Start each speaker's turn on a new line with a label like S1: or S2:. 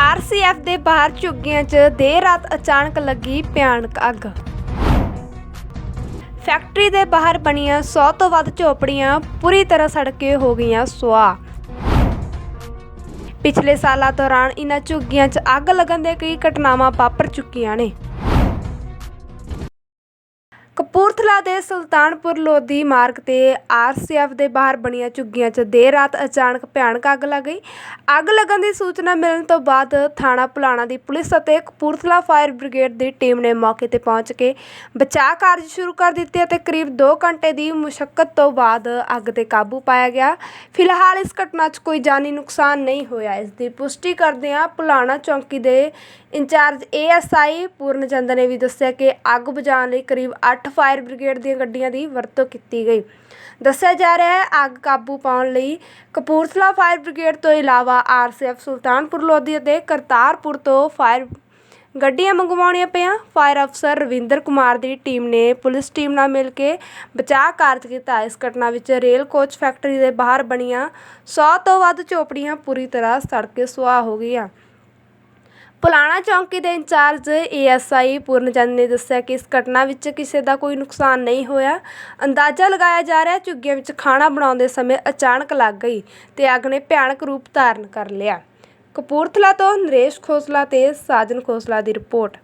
S1: RCF ਦੇ ਬਾਹਰ ਝੁੱਗੀਆਂ 'ਚ ਦੇਰ ਰਾਤ ਅਚਾਨਕ ਲੱਗੀ ਭਿਆਨਕ ਅੱਗ। ਫੈਕਟਰੀ ਦੇ ਬਾਹਰ ਬਣੀਆਂ 100 ਤੋਂ ਵੱਧ ਝੋਪੜੀਆਂ ਪੂਰੀ ਤਰ੍ਹਾਂ ਸੜ ਕੇ ਹੋ ਗਈਆਂ ਸੁਆਹ। ਪਿਛਲੇ ਸਾਲਾਂ ਦੌਰਾਨ ਇਹਨਾਂ ਝੁੱਗੀਆਂ 'ਚ ਅੱਗ ਲੱਗਣ ਦੇ ਕਈ ਘਟਨਾਵਾਂ ਵਾਪਰ ਚੁੱਕੀਆਂ ਨੇ। ਕਪੂਰ ਕਪੂਰਥਲਾ ਦੇ ਸੁਲਤਾਨਪੁਰ ਲੋਧੀ ਮਾਰਗ ਤੇ ਆਰਸੀਐਫ ਦੇ ਬਾਹਰ ਬਣੀਆਂ ਝੁੱਗੀਆਂ 'ਚ ਦੇਰ ਰਾਤ ਅਚਾਨਕ ਭਿਆਨਕ ਅੱਗ ਲੱਗ ਗਈ। ਅੱਗ ਲੱਗਣ ਦੀ ਸੂਚਨਾ ਮਿਲਣ ਤੋਂ ਬਾਅਦ ਥਾਣਾ ਪੁਲਾਣਾ ਦੀ ਪੁਲਿਸ ਅਤੇ ਕਪੂਰਥਲਾ ਫਾਇਰ ਬ੍ਰਿਗੇਡ ਦੀ ਟੀਮ ਨੇ ਮੌਕੇ ਤੇ ਪਹੁੰਚ ਕੇ ਬਚਾਅ ਕਾਰਜ ਸ਼ੁਰੂ ਕਰ ਦਿੱਤੇ ਅਤੇ ਕਰੀਬ 2 ਘੰਟੇ ਦੀ ਮੁਸ਼ਕਲ ਤੋਂ ਬਾਅਦ ਅੱਗ ਤੇ ਕਾਬੂ ਪਾਇਆ ਗਿਆ। ਫਿਲਹਾਲ ਇਸ ਘਟਨਾ 'ਚ ਕੋਈ ਜਾਨੀ ਨੁਕਸਾਨ ਨਹੀਂ ਹੋਇਆ। ਇਸ ਦੀ ਪੁਸ਼ਟੀ ਕਰਦਿਆਂ ਪੁਲਾਣਾ ਚੌਂਕੀ ਦੇ ਇੰਚਾਰਜ ਏਐਸਆਈ ਪੂਰਨਚੰਦ ਨੇ ਵੀ ਦੱਸਿਆ ਕਿ ਅੱਗ ਬੁਝਾਉਣ ਲਈ ਕਰੀਬ 8 ਫਾਇਰ ਬ੍ਰਿਗੇਡ ਦੀਆਂ ਗੱਡੀਆਂ ਦੀ ਵਰਤੋਂ ਕੀਤੀ ਗਈ। ਦੱਸਿਆ ਜਾ ਰਿਹਾ ਹੈ, ਅੱਗ ਕਾਬੂ ਪਾਉਣ ਲਈ ਕਪੂਰਥਲਾ ਫਾਇਰ ਬ੍ਰਿਗੇਡ ਤੋਂ ਇਲਾਵਾ ਆਰਸੀਐਫ ਸੁਲਤਾਨਪੁਰ ਲੋਧੀ ਅਤੇ ਕਰਤਾਰਪੁਰ ਤੋਂ ਫਾਇਰ ਗੱਡੀਆਂ ਮੰਗਵਾਉਣੀਆਂ ਪਈਆਂ। ਫਾਇਰ ਅਫਸਰ ਰਵਿੰਦਰ ਕੁਮਾਰ ਦੀ ਟੀਮ ਨੇ ਪੁਲਿਸ ਟੀਮ ਨਾਲ ਮਿਲ ਕੇ ਬਚਾਅ ਕਾਰਜ ਕੀਤਾ। ਇਸ ਘਟਨਾ ਵਿੱਚ ਰੇਲ ਕੋਚ ਫੈਕਟਰੀ ਦੇ ਬਾਹਰ ਬਣੀਆਂ 100 ਤੋਂ ਵੱਧ ਝੋਪੜੀਆਂ ਪੂਰੀ ਤਰ੍ਹਾਂ ਸੜ ਕੇ ਸੁਆਹ ਹੋ ਗਈਆਂ। ਪੁਲਾਣਾ ਚੌਂਕੀ ਦੇ ਇੰਚਾਰਜ ਏਐਸਆਈ ਪੂਰਨਚੰਦ ਨੇ ਦੱਸਿਆ ਕਿ ਇਸ ਘਟਨਾ ਵਿੱਚ ਕਿਸੇ ਦਾ ਕੋਈ ਨੁਕਸਾਨ ਨਹੀਂ ਹੋਇਆ। ਅੰਦਾਜ਼ਾ ਲਗਾਇਆ ਜਾ ਰਿਹਾ ਝੁੱਗੀਆਂ ਵਿੱਚ ਖਾਣਾ ਬਣਾਉਂਦੇ ਸਮੇਂ ਅਚਾਨਕ ਲੱਗ ਗਈ ਤੇ ਅੱਗ ਨੇ ਭਿਆਨਕ ਰੂਪ ਧਾਰਨ ਕਰ ਲਿਆ। ਕਪੂਰਥਲਾ ਤੋਂ ਨਰੇਸ਼ ਖੋਸਲਾ ਤੇ ਸਾਜਨ ਖੋਸਲਾ ਦੀ ਰਿਪੋਰਟ।